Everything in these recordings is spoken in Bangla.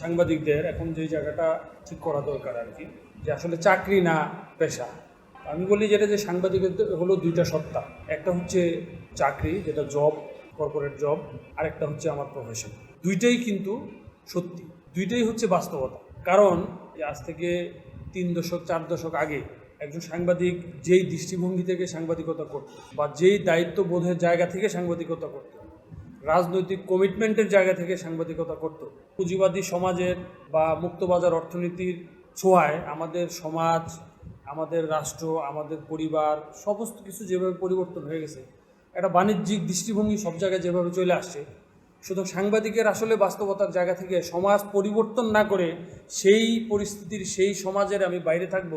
সাংবাদিকদের এখন যে জায়গাটা ঠিক করা দরকার আর কি, যে আসলে চাকরি না পেশা। আমি বলি যেটা যে সাংবাদিকদের হলো দুইটা সত্তা। একটা হচ্ছে চাকরি, যেটা জব, কর্পোরেট জব, আরেকটা হচ্ছে আমার প্রফেশন দুইটাই কিন্তু সত্যি। দুইটাই হচ্ছে বাস্তবতা। কারণ আজ থেকে তিন দশক, চার দশক আগে একজন সাংবাদিক যেই দৃষ্টিভঙ্গি থেকে সাংবাদিকতা করত বা যেই দায়িত্ববোধের জায়গা থেকে সাংবাদিকতা করত রাজনৈতিক কমিটমেন্টের জায়গা থেকে সাংবাদিকতা করত। পুঁজিবাদী সমাজের বা মুক্তবাজার অর্থনীতির ছোঁয়ায় আমাদের সমাজ, আমাদের রাষ্ট্র, আমাদের পরিবার, সমস্ত কিছু যেভাবে পরিবর্তন হয়ে গেছে, একটা বাণিজ্যিক দৃষ্টিভঙ্গি সব জায়গায় যেভাবে চলে আসছে, সুতরাং সাংবাদিকের আসলে বাস্তবতার জায়গা থেকে সমাজ পরিবর্তন না করে সেই পরিস্থিতির, সেই সমাজের আমি বাইরে থাকব,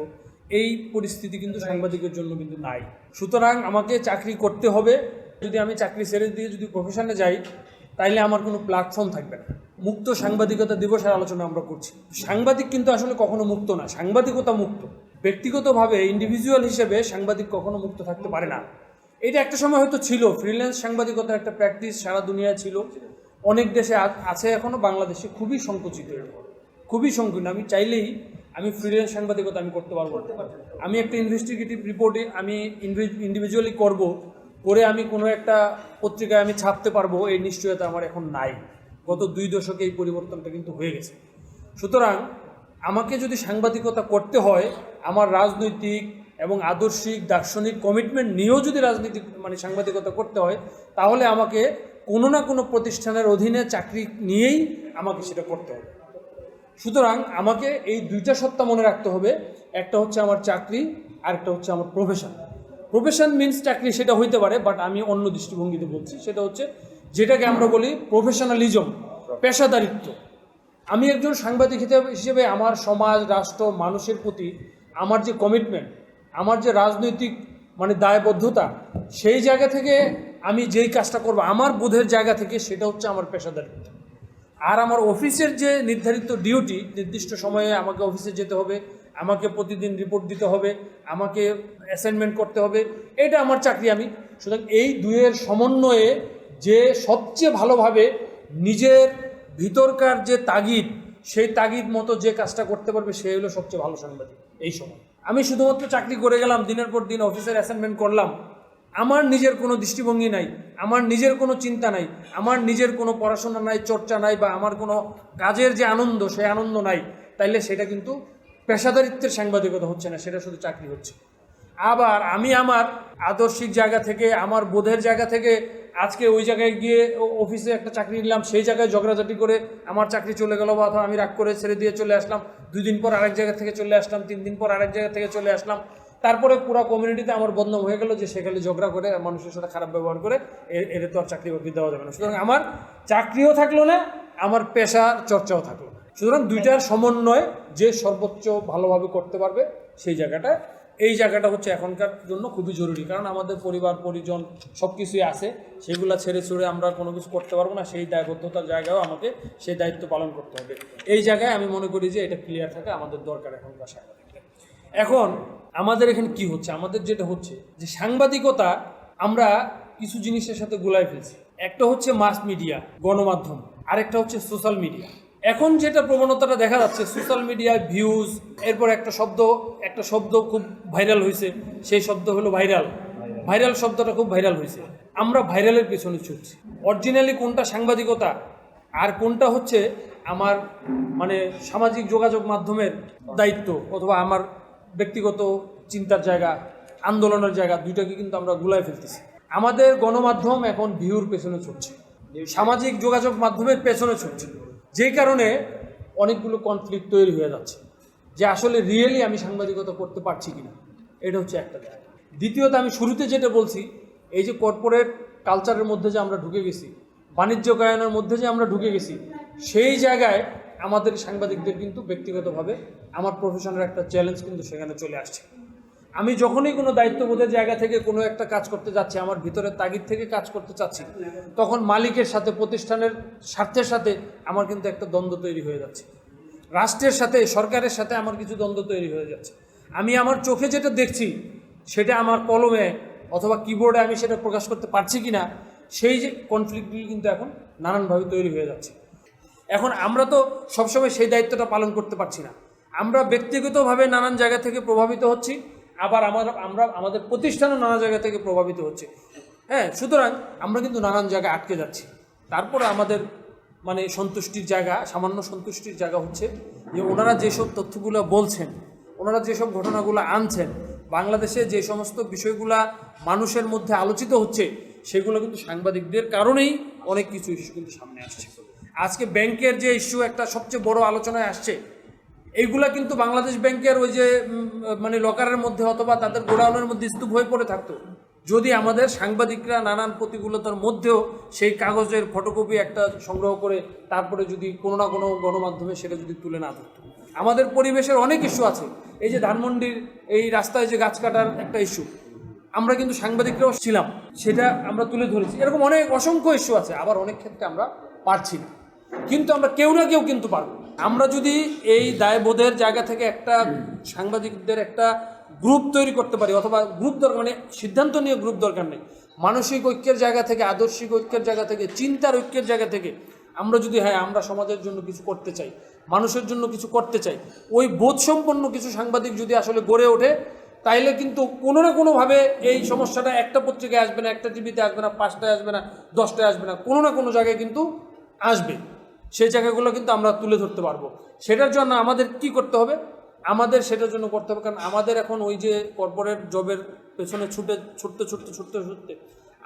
এই পরিস্থিতি কিন্তু সাংবাদিকের জন্য কিন্তু নাই। সুতরাং আমাকে চাকরি করতে হবে যদি আমি চাকরি ছেড়ে দিয়ে যদি প্রফেশনে যাই তাইলে আমার কোনো প্ল্যাটফর্ম থাকবে না। মুক্ত সাংবাদিকতা দিবসের আলোচনা আমরা করছি। সাংবাদিক কিন্তু আসলে কখনো মুক্ত না। সাংবাদিকতা মুক্ত। ব্যক্তিগতভাবে ইন্ডিভিজুয়াল হিসেবে সাংবাদিক কখনো মুক্ত থাকতে পারে না। এটা একটা সময় হয়তো ছিল। ফ্রিল্যান্স সাংবাদিকতার একটা প্র্যাকটিস সারা দুনিয়ায় ছিল। অনেক দেশে আছে এখনও বাংলাদেশে খুবই সংকুচিত। খুবই সংকীর্ণ। আমি চাইলেই আমি ফ্রিল্যান্স সাংবাদিকতা আমি করতে পারব। আমি একটা ইনভেস্টিগেটিভ রিপোর্টে আমি ইন্ডিভিজুয়ালি করব। করে আমি কোনো একটা পত্রিকায় আমি ছাপতে পারব, এই নিশ্চয়তা আমার এখন নাই। গত দুই দশকে এই পরিবর্তনটা কিন্তু হয়ে গেছে। সুতরাং আমাকে যদি সাংবাদিকতা করতে হয়, আমার রাজনৈতিক এবং আদর্শিক, দার্শনিক কমিটমেন্ট নিয়েও যদি রাজনীতি মানে সাংবাদিকতা করতে হয়, তাহলে আমাকে কোনো না কোনো প্রতিষ্ঠানের অধীনে চাকরি নিয়েই আমাকে সেটা করতে হবে। সুতরাং আমাকে এই দুইটা সত্তা মনে রাখতে হবে, একটা হচ্ছে আমার চাকরি আর একটা হচ্ছে আমার প্রফেশন প্রফেশন মিন্স চাকরি সেটা হইতে পারে বাট আমি অন্য দৃষ্টিভঙ্গিতে বলছি, সেটা হচ্ছে যেটাকে আমরা বলি প্রফেশনালিজম পেশাদারিত্ব। আমি একজন সাংবাদিক হিসেবে- আমার সমাজ, রাষ্ট্র, মানুষের প্রতি আমার যে কমিটমেন্ট আমার যে রাজনৈতিক মানে দায়বদ্ধতা, সেই জায়গা থেকে আমি যেই কাজটা করব, আমার বোধের জায়গা থেকে সেটা হচ্ছে আমার পেশাদারিত্ব। আর আমার অফিসের যে নির্ধারিত ডিউটি নির্দিষ্ট সময়ে আমাকে অফিসে যেতে হবে আমাকে প্রতিদিন রিপোর্ট দিতে হবে, আমাকে অ্যাসাইনমেন্ট করতে হবে, এটা আমার চাকরি আমি। সুতরাং এই দুয়ের সমন্বয়ে যে সবচেয়ে ভালোভাবে নিজের ভিতরকার যে তাগিদ, সেই তাগিদ মতো যে কাজটা করতে পারবে, সে হলো সবচেয়ে ভালো সাংবাদিক এই সময়। আমি শুধুমাত্র চাকরি করে গেলাম, দিনের পর দিন অফিসের অ্যাসাইনমেন্ট করলাম। আমার নিজের কোনো দৃষ্টিভঙ্গি নাই, আমার নিজের কোনো চিন্তা নাই, আমার নিজের কোনো পড়াশোনা নাই, চর্চা নাই বা আমার কোনো কাজের যে আনন্দ, সেই আনন্দ নাই। তাইলে সেটা কিন্তু পেশাদারিত্বের সাংবাদিকতা হচ্ছে না, সেটা শুধু চাকরি হচ্ছে। আবার আমি আমার আদর্শিক জায়গা থেকে, আমার বোধের জায়গা থেকে আজকে ওই জায়গায় গিয়ে অফিসে একটা চাকরি নিলাম, সেই জায়গায় ঝগড়াঝাটি করে আমার চাকরি চলে গেল বা অথবা আমি রাগ করে ছেড়ে দিয়ে চলে আসলাম, দুই দিন পর আরেক জায়গা থেকে চলে আসলাম, তিন দিন পর আরেক জায়গা থেকে চলে আসলাম। তারপরে পুরো কমিউনিটিতে আমার বদনাম হয়ে গেল যে সেখানে ঝগড়া করে মানুষের সাথে খারাপ ব্যবহার করে, এ- এর তো আর চাকরি বাকরি দেওয়া যাবে না। সুতরাং আমার চাকরিও থাকল না, আমার পেশার চর্চাও থাকল সুতরাং দুইটার সমন্বয় যে সর্বোচ্চ ভালোভাবে করতে পারবে সেই জায়গাটা। এই জায়গাটা হচ্ছে এখনকার জন্য খুবই জরুরি। কারণ আমাদের পরিবার পরিজন সব কিছুই আছে। সেগুলো ছেড়ে ছুড়ে আমরা কোনো কিছু করতে পারব না। সেই দায়বদ্ধতার জায়গায়ও আমাকে সেই দায়িত্ব পালন করতে হবে। এই জায়গায় আমি মনে করি যে এটা ক্লিয়ার থাকা আমাদের দরকার এখনকার সাংবাদিকদের। এখন আমাদের এখানে কি হচ্ছে? আমাদের যেটা হচ্ছে যে সাংবাদিকতা আমরা কিছু জিনিসের সাথে গোলায় ফেলছি। একটা হচ্ছে মাস মিডিয়া গণমাধ্যম। আরেকটা হচ্ছে সোশ্যাল মিডিয়া এখন যেটা প্রবণতাটা দেখা যাচ্ছে সোশ্যাল মিডিয়ায় ভিউজ এরপর একটা শব্দ একটা শব্দ খুব ভাইরাল হয়েছে সেই শব্দ হলো ভাইরাল ভাইরাল শব্দটা খুব ভাইরাল হয়েছে আমরা ভাইরালের পেছনে ছুটছি। অরিজিনালি কোনটা সাংবাদিকতা, আর কোনটা হচ্ছে আমার মানে সামাজিক যোগাযোগ মাধ্যমের দায়িত্ব, অথবা আমার ব্যক্তিগত চিন্তার জায়গা, আন্দোলনের জায়গা, দুইটাকে কিন্তু আমরা গুলায় ফেলতেছি। আমাদের গণমাধ্যম এখন ভিউর পেছনে ছুটছে। সামাজিক যোগাযোগ মাধ্যমের পেছনে ছুটছে। যেই কারণে অনেকগুলো কনফ্লিক্ট তৈরি হয়ে যাচ্ছে, যে আসলে রিয়েলি আমি সাংবাদিকতা করতে পারছি কিনা, এটা হচ্ছে একটা জায়গা দ্বিতীয়ত আমি শুরুতে যেটা বলছি, এই যে কর্পোরেট কালচারের মধ্যে যে আমরা ঢুকে গেছি বাণিজ্যকায়নের মধ্যে যে আমরা ঢুকে গেছি, সেই জায়গায় আমাদের সাংবাদিকদের কিন্তু ব্যক্তিগতভাবে আমার প্রফেশনের একটা চ্যালেঞ্জ কিন্তু সেখানে চলে আসছে। আমি যখনই কোনো দায়িত্ববোধের জায়গা থেকে কোনো একটা কাজ করতে যাচ্ছি, আমার ভিতরের তাগিদ থেকে কাজ করতে চাচ্ছি, তখন মালিকের সাথে, প্রতিষ্ঠানের স্বার্থের সাথে আমার কিন্তু একটা দ্বন্দ্ব তৈরি হয়ে যাচ্ছে। রাষ্ট্রের সাথে, সরকারের সাথে আমার কিছু দ্বন্দ্ব তৈরি হয়ে যাচ্ছে। আমি আমার চোখে যেটা দেখছি, সেটা আমার কলমে অথবা কিবোর্ডে আমি সেটা প্রকাশ করতে পারছি কি না, সেই যে কনফ্লিক্টগুলি কিন্তু এখন নানানভাবে তৈরি হয়ে যাচ্ছে। এখন আমরা তো সবসময় সেই দায়িত্বটা পালন করতে পারছি না। আমরা ব্যক্তিগতভাবে নানান জায়গা থেকে প্রভাবিত হচ্ছি আবার আমার, আমরা, আমাদের প্রতিষ্ঠানও নানা জায়গা থেকে প্রভাবিত হচ্ছে। হ্যাঁ সুতরাং আমরা কিন্তু নানান জায়গায় আটকে যাচ্ছি। তারপরে আমাদের মানে সন্তুষ্টির জায়গা, সামান্য সন্তুষ্টির জায়গা হচ্ছে যে ওনারা যেসব তথ্যগুলো বলছেন, ওনারা যেসব ঘটনাগুলো আনছেন, বাংলাদেশে যে সমস্ত বিষয়গুলা মানুষের মধ্যে আলোচিত হচ্ছে, সেগুলো কিন্তু সাংবাদিকদের কারণেই অনেক কিছু ইস্যু কিন্তু সামনে আসছে। আজকে ব্যাংকের যে ইস্যু একটা সবচেয়ে বড় আলোচনায় আসছে এইগুলা কিন্তু বাংলাদেশ ব্যাংকের ওই যে মানে লকারের মধ্যে অথবা তাদের গোডাউনের মধ্যে স্তূপ হয়ে পড়ে থাকতো। যদি আমাদের সাংবাদিকরা নানান প্রতিকূলতার মধ্যেও সেই কাগজের ফটোকপি একটা সংগ্রহ করে তারপরে যদি কোনো না কোনো গণমাধ্যমে সেটা যদি তুলে না ধরতো। আমাদের পরিবেশের অনেক ইস্যু আছে। এই যে ধানমন্ডির এই রাস্তায় যে গাছ কাটার একটা ইস্যু আমরা কিন্তু সাংবাদিকরাও ছিলাম। সেটা আমরা তুলে ধরেছি। এরকম অনেক অসংখ্য ইস্যু আছে। আবার অনেক ক্ষেত্রে আমরা পারছি না। কিন্তু আমরা কেউ না কেউ কিন্তু পারব। আমরা যদি এই দায়বোধের জায়গা থেকে একটা সাংবাদিকদের একটা গ্রুপ তৈরি করতে পারি অথবা গ্রুপ দরকার মানে সিদ্ধান্ত নিয়ে গ্রুপ দরকার নেই। মানসিক ঐক্যের জায়গা থেকে আদর্শিক ঐক্যের জায়গা থেকে চিন্তার ঐক্যের জায়গা থেকে আমরা যদি হ্যাঁ আমরা সমাজের জন্য কিছু করতে চাই মানুষের জন্য কিছু করতে চাই ওই বোধসম্পন্ন কিছু সাংবাদিক যদি আসলে গড়ে ওঠে তাইলে কিন্তু কোনো না কোনোভাবে এই সমস্যাটা একটা পত্রিকায় আসবে না একটা টিভিতে আসবে না পাঁচটায় আসবে না দশটায় আসবে না কোনো না কোনো জায়গায় কিন্তু আসবে। সেই জায়গাগুলো কিন্তু আমরা তুলে ধরতে পারব। সেটার জন্য আমাদের কি করতে হবে? আমাদের সেটার জন্য করতে হবে, কারণ আমাদের এখন ওই যে কর্পোরেট জবের পেছনে ছুটে, ছুটতে ছুটতে ছুটতে ছুটতে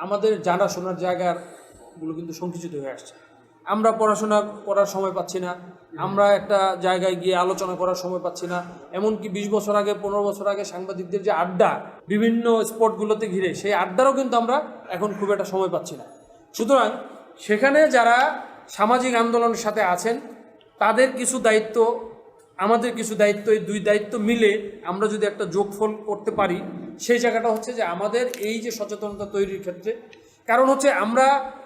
আমাদের জানা শোনার জায়গাগুলো কিন্তু সংকুচিত হয়ে আসছে। আমরা পড়াশোনা করার সময় পাচ্ছি না, আমরা একটা জায়গায় গিয়ে আলোচনা করার সময় পাচ্ছি না, এমনকি বিশ বছর আগে, পনেরো বছর আগে সাংবাদিকদের যে আড্ডা, বিভিন্ন স্পটগুলোতে ঘিরে, সেই আড্ডারও কিন্তু আমরা এখন খুব একটা সময় পাচ্ছি না। সুতরাং সেখানে যারা সামাজিক আন্দোলনের সাথে আছেন। তাদের কিছু দায়িত্ব, আমাদের কিছু দায়িত্ব, এই দুই দায়িত্ব মিলে আমরা যদি একটা যোগফল করতে পারি, সেই জায়গাটা হচ্ছে যে আমাদের এই যে সচেতনতা তৈরির ক্ষেত্রে। কারণ হচ্ছে আমরা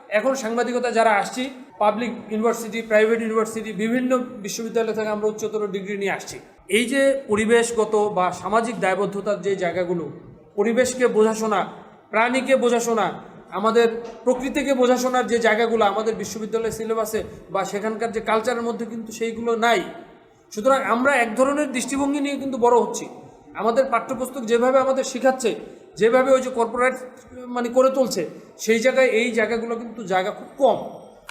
এখন সাংবাদিকতা যারা আসছি পাবলিক ইউনিভার্সিটি প্রাইভেট ইউনিভার্সিটি বিভিন্ন বিশ্ববিদ্যালয় থেকে আমরা উচ্চতর ডিগ্রি নিয়ে আসছি। এই যে পরিবেশগত বা সামাজিক দায়বদ্ধতার যে জায়গাগুলো, পরিবেশকে বোঝাশোনা, প্রাণীকে বোঝাশোনা আমাদের প্রকৃতিকে বোঝাশোনার যে জায়গাগুলো আমাদের বিশ্ববিদ্যালয়ের সিলেবাসে বা সেখানকার যে কালচারের মধ্যে কিন্তু সেইগুলো নাই। সুতরাং আমরা এক ধরনের দৃষ্টিভঙ্গি নিয়ে কিন্তু বড় হচ্ছি। আমাদের পাঠ্যপুস্তক যেভাবে আমাদের শেখাচ্ছে, যেভাবে ওই যে কর্পোরেট মানে করে তুলছে, সেই জায়গায় এই জায়গাগুলো কিন্তু জায়গা খুব কম।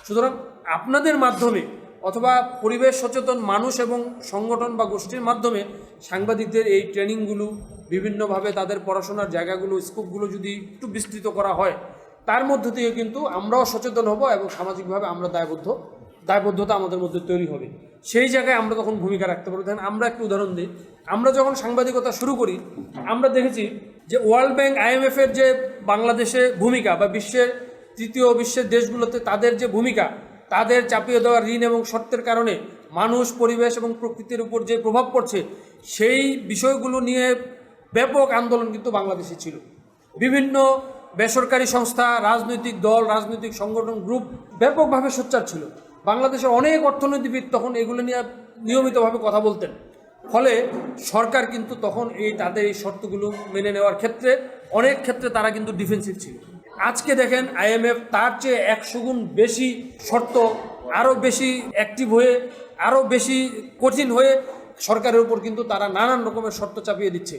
সুতরাং আপনাদের মাধ্যমে অথবা পরিবেশ সচেতন মানুষ এবং সংগঠন বা গোষ্ঠীর মাধ্যমে সাংবাদিকদের এই ট্রেনিংগুলো বিভিন্নভাবে তাদের পড়াশোনার জায়গাগুলো স্কোপগুলো যদি একটু বিস্তৃত করা হয় তার মধ্য দিয়ে কিন্তু আমরাও সচেতন হব এবং সামাজিকভাবে আমরা দায়বদ্ধ, দায়বদ্ধতা আমাদের মধ্যে তৈরি হবে। সেই জায়গায় আমরা তখন ভূমিকা রাখতে পারব। দেখেন, আমরা একটু উদাহরণ দিই। আমরা যখন সাংবাদিকতা শুরু করি, আমরা দেখেছি যে ওয়ার্ল্ড ব্যাংক আইএমএফ এর যে বাংলাদেশে ভূমিকা বা বিশ্বের তৃতীয় বিশ্বের দেশগুলোতে তাদের যে ভূমিকা, তাদের চাপিয়ে দেওয়া ঋণ এবং শর্তের কারণে মানুষ, পরিবেশ এবং প্রকৃতির উপর যে প্রভাব পড়ছে, সেই বিষয়গুলো নিয়ে ব্যাপক আন্দোলন কিন্তু বাংলাদেশে ছিল। বিভিন্ন বেসরকারি সংস্থা, রাজনৈতিক দল, রাজনৈতিক সংগঠন গ্রুপ ব্যাপকভাবে সোচ্চার ছিল। বাংলাদেশের অনেক অর্থনীতিবিদ তখন এগুলো নিয়ে নিয়মিতভাবে কথা বলতেন। ফলে সরকার কিন্তু তখন এই তাদের এই শর্তগুলো মেনে নেওয়ার ক্ষেত্রে, অনেক ক্ষেত্রে তারা কিন্তু ডিফেন্সিভ ছিল। আজকে দেখেন আইএমএফ তার চেয়ে একশো গুণ বেশি শর্ত, আরও বেশি অ্যাক্টিভ হয়ে, আরও বেশি কঠিন হয়ে সরকারের উপর কিন্তু তারা নানান রকমের শর্ত চাপিয়ে দিচ্ছে।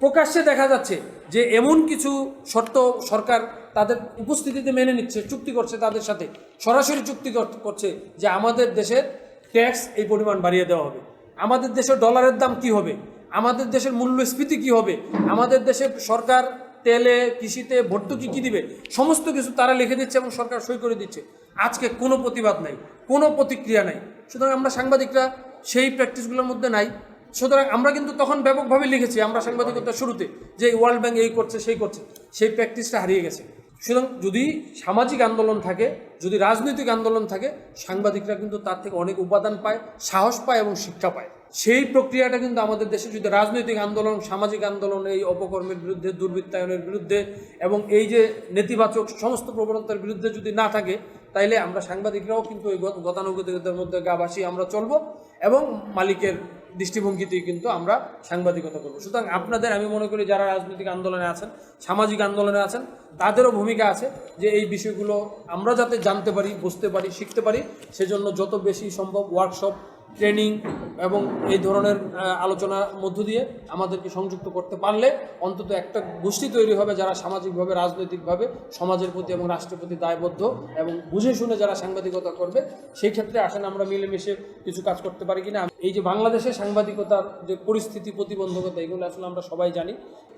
প্রকাশ্যে দেখা যাচ্ছে যে এমন কিছু শর্ত সরকার তাদের উপস্থিতিতে মেনে নিচ্ছে, চুক্তি করছে তাদের সাথে। সরাসরি চুক্তি কর- করছে যে আমাদের দেশের ট্যাক্স এই পরিমাণ বাড়িয়ে দেওয়া হবে। আমাদের দেশের ডলারের দাম কি হবে? আমাদের দেশের মূল্যস্ফীতি কি হবে? আমাদের দেশের সরকার তেলে, কৃষিতে, ভর্তুকি কী দিবে? সমস্ত কিছু তারা লিখে দিচ্ছে এবং সরকার সই করে দিচ্ছে। আজকে কোনো প্রতিবাদ নাই, কোনো প্রতিক্রিয়া নাই। সুতরাং আমরা সাংবাদিকরা সেই প্র্যাকটিসগুলোর মধ্যে নাই। সুতরাং আমরা কিন্তু তখন ব্যাপকভাবে লিখেছি আমরা সাংবাদিকতার শুরুতে যে ওয়ার্ল্ড ব্যাংক এই করছে সেই করছে সেই প্র্যাকটিসটা হারিয়ে গেছে। সুতরাং যদি সামাজিক আন্দোলন থাকে যদি রাজনৈতিক আন্দোলন থাকে সাংবাদিকরা কিন্তু তার থেকে অনেক উপাদান পায় সাহস পায় এবং শিক্ষা পায়। সেই প্রক্রিয়াটা কিন্তু আমাদের দেশে যদি রাজনৈতিক আন্দোলন সামাজিক আন্দোলন এই অপকর্মের বিরুদ্ধে দুর্বৃত্তায়নের বিরুদ্ধে এবং এই যে নেতিবাচক সমস্ত প্রবণতার বিরুদ্ধে যদি না থাকে তাইলে আমরা সাংবাদিকরাও কিন্তু এই গত- গতানুগতিকতার মধ্যে গা ভাসিয়ে আমরা চলবো এবং মালিকের দৃষ্টিভঙ্গিতেই কিন্তু আমরা সাংবাদিকতা করব। সুতরাং আপনাদের, আমি মনে করি, যারা রাজনৈতিক আন্দোলনে আছেন, সামাজিক আন্দোলনে আছেন, তাদেরও ভূমিকা আছে যে এই বিষয়গুলো আমরা যাতে জানতে পারি, বুঝতে পারি, শিখতে পারি। সেজন্য যত বেশি সম্ভব ওয়ার্কশপ ট্রেনিং এবং এই ধরনের আলোচনার মধ্য দিয়ে আমাদেরকে সংযুক্ত করতে পারলে অন্তত একটা গোষ্ঠী তৈরি হবে যারা সামাজিকভাবে, রাজনৈতিকভাবে, সমাজের প্রতি এবং রাষ্ট্রের প্রতি দায়বদ্ধ এবং বুঝে শুনে যারা সাংবাদিকতা করবে, সেই ক্ষেত্রে আসেন আমরা মিলেমিশে কিছু কাজ করতে পারি কিনা। এই যে বাংলাদেশে সাংবাদিকতার যে পরিস্থিতি, প্রতিবন্ধকতা, এগুলো আসলে আমরা সবাই জানি।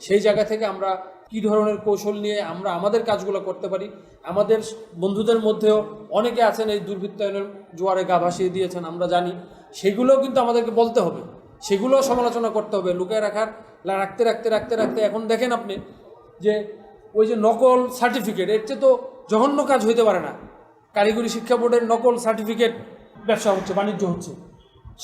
সেই জায়গা থেকে আমরা কি ধরনের কৌশল নিয়ে আমরা আমাদের কাজগুলো করতে পারি? আমাদের বন্ধুদের মধ্যেও অনেকে আছেন এই দুর্বৃত্তায়নের জোয়ারে গা ভাসিয়ে দিয়েছেন, আমরা জানি। সেগুলোও কিন্তু আমাদেরকে বলতে হবে। সেগুলোও সমালোচনা করতে হবে, লুকায় রাখার রাখতে রাখতে রাখতে রাখতে। এখন দেখেন আপনি যে ওই যে নকল সার্টিফিকেট এর চেয়ে তো জঘন্য কাজ হইতে পারে না। কারিগরি শিক্ষা বোর্ডের নকল সার্টিফিকেট ব্যবসা হচ্ছে, বাণিজ্য হচ্ছে।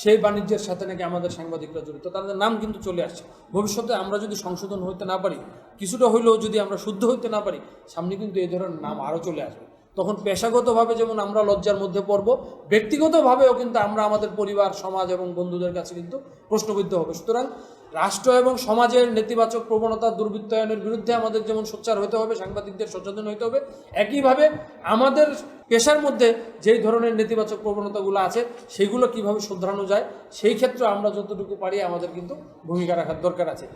সেই বাণিজ্যের সাথে নাকি আমাদের সাংবাদিকরা জড়িত, তাদের নাম কিন্তু চলে আসছে। ভবিষ্যতে আমরা যদি সংশোধন হইতে না পারি, কিছুটা হইলেও যদি আমরা শুদ্ধ হইতে না পারি, সামনে কিন্তু এই ধরনের নাম আরও চলে আসবে। তখন পেশাগতভাবে যেমন আমরা লজ্জার মধ্যে পড়ব, ব্যক্তিগতভাবেও কিন্তু আমরা আমাদের পরিবার, সমাজ এবং বন্ধুদের কাছে কিন্তু প্রশ্নবিদ্ধ হবে। সুতরাং রাষ্ট্র এবং সমাজের নেতিবাচক প্রবণতা দুর্বৃত্তায়নের বিরুদ্ধে আমাদের যেমন সোচ্চার হতে হবে, সাংবাদিকদের সচেতন হতে হবে, একইভাবে আমাদের পেশার মধ্যে যেই ধরনের নেতিবাচক প্রবণতাগুলো আছে, সেগুলো কীভাবে শুধরানো যায়, সেই ক্ষেত্রে আমরা যতটুকু পারি আমাদের কিন্তু ভূমিকা রাখার দরকার আছে।